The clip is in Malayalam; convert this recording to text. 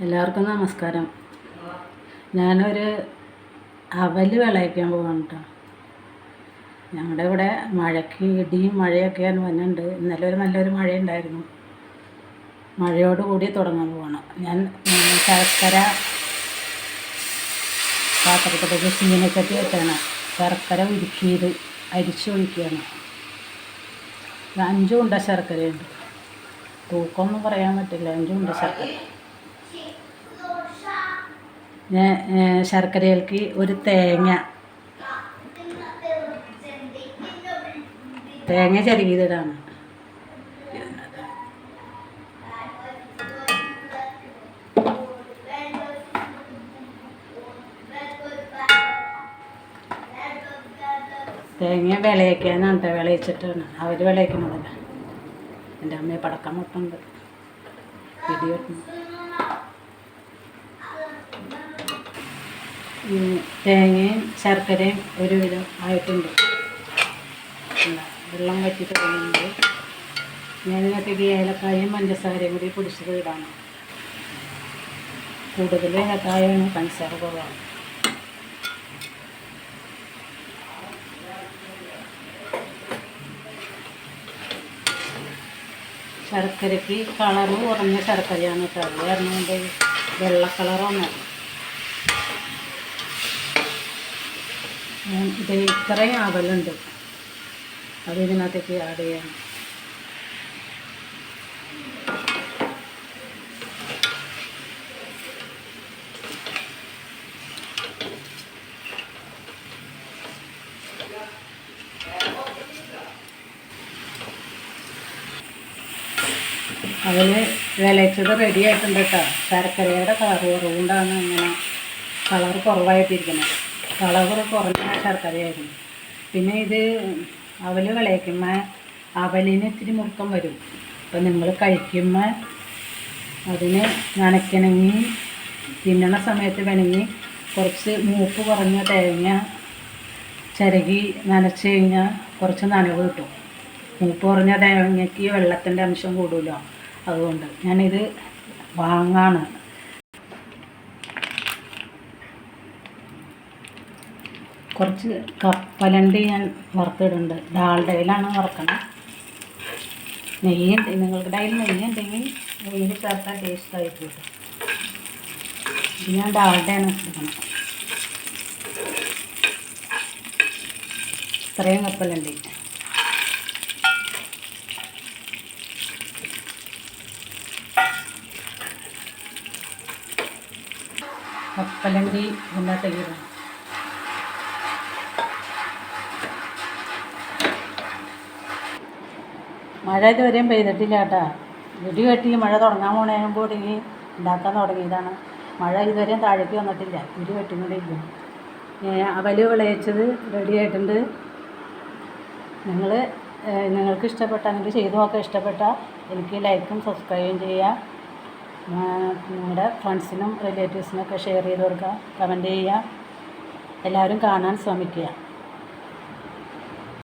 എല്ലാവർക്കും നമസ്കാരം. ഞാനൊരു അവൽ വിളയിക്കാൻ കേട്ടോ ഞങ്ങളുടെ ഇവിടെ മഴയ്ക്ക് ഇടിയും മഴയൊക്കെയാണ് വന്നിട്ടുണ്ട് ഇന്നലെ ഒരു നല്ലൊരു മഴയുണ്ടായിരുന്നു. മഴയോട് കൂടി തുടങ്ങാൻ പോകണം ഞാൻ ശർക്കര പാത്രത്തിലേക്ക് ചീനച്ചട്ടി വെച്ചാണ്. ശർക്കര ഉരുക്കിയത്. അരിച്ചൊഴിക്കുകയാണ് ഒഴിക്കുകയാണ്. അഞ്ച് ഉണ്ട ശർക്കരയുണ്ട്. തൂക്കമൊന്നും പറയാൻ പറ്റില്ല. അഞ്ചുണ്ട ശർക്കര. ശർക്കരയിലേക്ക് ഒരു തേങ്ങ. തേങ്ങ ചെറുകിയതാണ്. തേങ്ങ വിളയിക്കാനാണ് കേട്ടോ വിളയിച്ചിട്ടാണ്. അവർ വിളയിക്കണതല്ല? എന്റെ അമ്മയെ പടക്കം മുട്ടുണ്ട് ഇടിവെട്ടുന്നു തേങ്ങയും ശർക്കരയും ഒരുവിധം ആയിട്ടുണ്ട്. വെള്ളം വറ്റിട്ട് കഴിയുമ്പോൾ മേലിനൊക്കെ ഇതിനകത്തേക്ക് ഏലക്കായും പഞ്ചസാരയും കൂടി പൊടിച്ചത് ഇടാണ്. കൂടുതൽ ഏലക്കായാണ് പഞ്ചസാര കുറവാണ്. ശർക്കരയ്ക്ക് കളറ് കുറഞ്ഞ ശർക്കരയാണ് കേട്ടോ. അത് കാരണം വെള്ള കളറാണ്. ഇത് ഇത്രയും അവലുണ്ട് അത് ഇതിനകത്തേക്ക് ആഡ് ചെയ്യാം. അതിൽ വിളയിച്ചത് റെഡി ആയിട്ടുണ്ട് കേട്ടോ. ശർക്കരയുടെ കളർ കുറവുകൊണ്ടാണ് ഇങ്ങനെ കളർ കുറവായിട്ടിരിക്കുന്നത്. കളർ കുറഞ്ഞ ശർക്കരയായിരുന്നു പിന്നെ ഇത് അവൽ വിളയിക്കുമ്പോൾ അവലിന് ഇത്തിരി മുറുക്കം വരും. അപ്പം നിങ്ങൾ കഴിക്കുമ്പോൾ അതിന് നനയ്ക്കണമെങ്കിൽ തിന്നണ സമയത്ത് വേണമെങ്കിൽ കുറച്ച് മൂപ്പ് കുറഞ്ഞ തേങ്ങ ചിരകി നനച്ച് കഴിഞ്ഞാൽ കുറച്ച് നനവ് കിട്ടും. മൂപ്പ് കുറഞ്ഞ തേങ്ങയ്ക്ക് വെള്ളത്തിന്റെ അംശം കൂടുമല്ലോ അതുകൊണ്ട് ഞാനിത് വാങ്ങാണ്. കുറച്ച് കപ്പലണ്ടി ഞാൻ വറുത്തിടുന്നുണ്ട്. ഡാൾഡയിലാണ് വറുക്കണം. നെയ്യ് നിങ്ങളുടെ കയ്യിൽ നെയ്യ് ഉണ്ടെങ്കിൽ നെയ്യ് ചേർത്താൽ ടേസ്റ്റ് ആയിട്ട് ഞാൻ ഡാൾഡയാണ് എടുക്കണം ഇത്രയും കപ്പലണ്ടി. കപ്പലണ്ടി ഇതിനകത്തേക്ക് മഴ ഇതുവരെയും പെയ്തിട്ടില്ല കേട്ടാ. ഇടി വെട്ടി മഴ തുടങ്ങാൻ പോണേനുമ്പോൾ തുടങ്ങി ഉണ്ടാക്കാൻ തുടങ്ങിയതാണ് മഴ ഇതുവരെയും താഴേക്ക് വന്നിട്ടില്ല. ഇടി ഇല്ല അവൽ വിളയിച്ചത് റെഡി ആയിട്ടുണ്ട്. നിങ്ങൾ നിങ്ങൾക്ക് ഇഷ്ടപ്പെട്ട ഇഷ്ടപ്പെട്ടാണെങ്കിൽ ചെയ്തു നോക്കാൻ ഇഷ്ടപ്പെട്ട എനിക്ക് ലൈക്കും സബ്സ്ക്രൈബും ചെയ്യുക. നിങ്ങളുടെ ഫ്രണ്ട്സിനും റിലേറ്റീവ്സിനൊക്കെ ഷെയർ ചെയ്ത് കൊടുക്കുക. കമന്റ് ചെയ്യുക. എല്ലാവരും കാണാൻ ശ്രമിക്കുക.